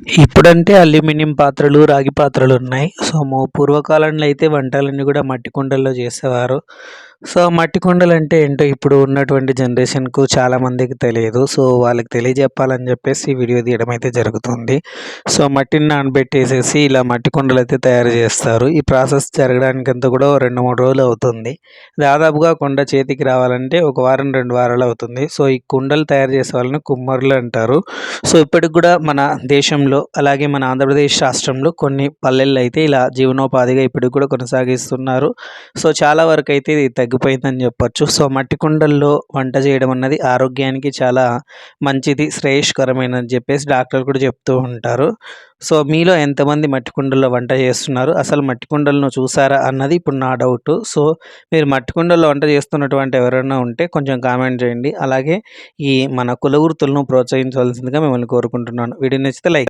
ఇప్పుడంటే అల్యూమినియం పాత్రలు రాగి పాత్రలు ఉన్నాయి. సో పూర్వకాలంలో అయితే వంటలన్నీ కూడా మట్టి కుండల్లో చేసేవారు. సో మట్టి కుండలు అంటే ఏంటో ఇప్పుడు ఉన్నటువంటి జనరేషన్కు చాలామందికి తెలియదు. సో వాళ్ళకి తెలియజెప్పాలని చెప్పేసి వీడియో తీయడం అయితే జరుగుతుంది. సో మట్టిని నానబెట్టేసేసి ఇలా మట్టి కుండలు అయితే తయారు చేస్తారు. ఈ ప్రాసెస్ జరగడానికి అంతా కూడా రెండు మూడు రోజులు అవుతుంది. దాదాపుగా కుండ చేతికి రావాలంటే ఒక వారం రెండు వారాలు అవుతుంది. సో ఈ కుండలు తయారు చేసే వాళ్ళని కుమ్మరులు అంటారు. సో ఇప్పటికి కూడా మన దేశంలో అలాగే మన ఆంధ్రప్రదేశ్ రాష్ట్రంలో కొన్ని పల్లెల్లో అయితే ఇలా జీవనోపాధిగా ఇప్పటికి కూడా కొనసాగిస్తున్నారు. సో చాలా వరకు అయితే ఇది తగ్గిపోయిందని చెప్పొచ్చు. సో మట్టి కుండల్లో వంట చేయడం అన్నది ఆరోగ్యానికి చాలా మంచిది శ్రేయస్కరమైనది చెప్పేసి డాక్టర్లు కూడా చెప్తూ ఉంటారు. సో మీలో ఎంతమంది మట్టి కుండల్లో వంట చేస్తున్నారు? అసలు మట్టి కుండలను చూసారా అన్నది ఇప్పుడు నా డౌట్. సో మీరు మట్టి కుండల్లో వంట చేస్తున్నటువంటి ఎవరైనా ఉంటే కొంచెం కామెంట్ చేయండి. అలాగే ఈ మన కుల వృత్తులను ప్రోత్సహించవలసిందిగా మిమ్మల్ని కోరుకుంటున్నాను. వీడియో నచ్చితే లైక్